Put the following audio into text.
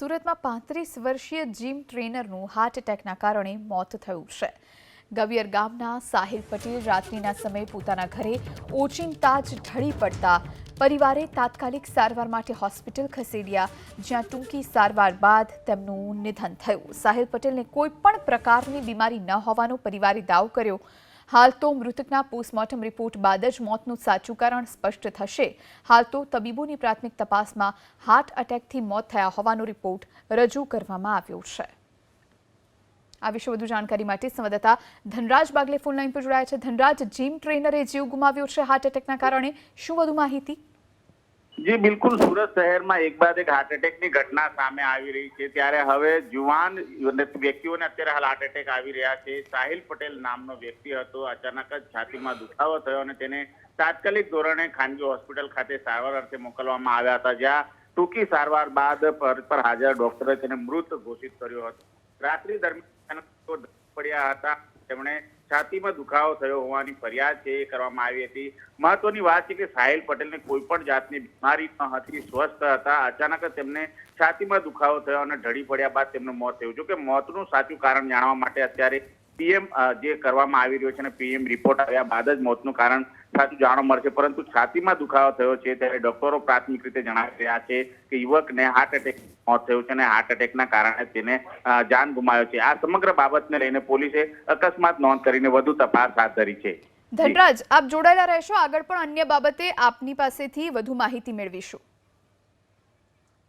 સુરતમાં પાંત્રીસ વર્ષીય જીમ ટ્રેનરનું હાર્ટ એટેકના કારણે મોત થયું છે. ગવિયર ગામના સાહિલ પટેલ રાત્રિના સમયે પોતાના ઘરે ઓચિંતા જ ઢળી પડતા પરિવારે તાત્કાલિક સારવાર માટે હોસ્પિટલ ખસેડ્યા, જ્યાં ટૂંકી સારવાર બાદ તેમનું નિધન થયું. સાહિલ પટેલને કોઈ પણ પ્રકારની બીમારી ન હોવાનો પરિવારે દાવ કર્યો. હાલ તો મૃતકના પોસ્ટમોર્ટમ રિપોર્ટ બાદ જ મોતનું સાચું કારણ સ્પષ્ટ થશે. હાલ તો તબીબોની પ્રાથમિક તપાસમાં હાર્ટ એટેકથી મોત થયા હોવાનો રિપોર્ટ રજૂ કરવામાં આવ્યો છે. આ વિશે વધુ જાણકારી માટે સંવાદદાતા ધનરાજ બાગલે ફોન લાઈન પર જોડાયા છે. ધનરાજ, જીમ ટ્રેનરે જીવ ગુમાવ્યો છે હાર્ટ એટેકના કારણે, શું વધુ માહિતી જી, બિલકુલ. સુરત શહેરમાં એક બાદ એક હાર્ટ એટેકની ઘટના સામે આવી રહી છે. ત્યારે હવે જુવાન વ્યક્તિઓને અત્યારે હાલ હાર્ટ એટેક આવી રહ્યા છે. સાહિલ પટેલ નામનો વ્યક્તિ હતો. અચાનક જ છાતીમાં દુખાવો થયો અને તેને તાત્કાલિક ધોરણે ખાનગી હોસ્પિટલ ખાતે સારવાર અર્થે મોકલવામાં આવ્યા હતા, જ્યાં ટૂંકી સારવાર બાદ પર હાજર ડોક્ટરે તેને મૃત ઘોષિત કર્યો હતો. રાત્રિ દરમિયાન પડ્યા હતા. તેમણે છાતીમાં દુખાવો થયો હોવાની ફરિયાદ છે એ કરવામાં આવી હતી. મહત્વની વાત છે કે સાહિલ પટેલને કોઈ પણ જાતની બીમારી ન હતી. સ્વસ્થ હતા. અચાનક જ તેમને છાતીમાં દુખાવો થયો અને ઢળી પડ્યા બાદ તેમનું મોત થયું. જો કે મોતનું સાચું કારણ જાણવા માટે અત્યારે પીએમ જે કરવામાં આવી રહ્યો છે અને પીએમ રિપોર્ટ આવ્યા બાદ જ મોતનું કારણ સાચું જાણવા મળશે. પરંતુ છાતીમાં દુખાવો થયો છે ત્યારે ડોક્ટરો પ્રાથમિક રીતે જણાવી રહ્યા છે કે યુવકને હાર્ટ એટેક મોત થયું છે અને હાર્ટ એટેકના કારણે તેને જાન ગુમાવ્યો છે. આ સમગ્ર બાબતને લઈને પોલીસે અકસ્માત નોંધ કરીને વધુ તપાસ હાથ ધરી છે. ધનરાજ, આપ જોડાયેલા રહેશો. આગળ પણ અન્ય બાબતે આપની પાસેથી વધુ માહિતી મેળવીશું.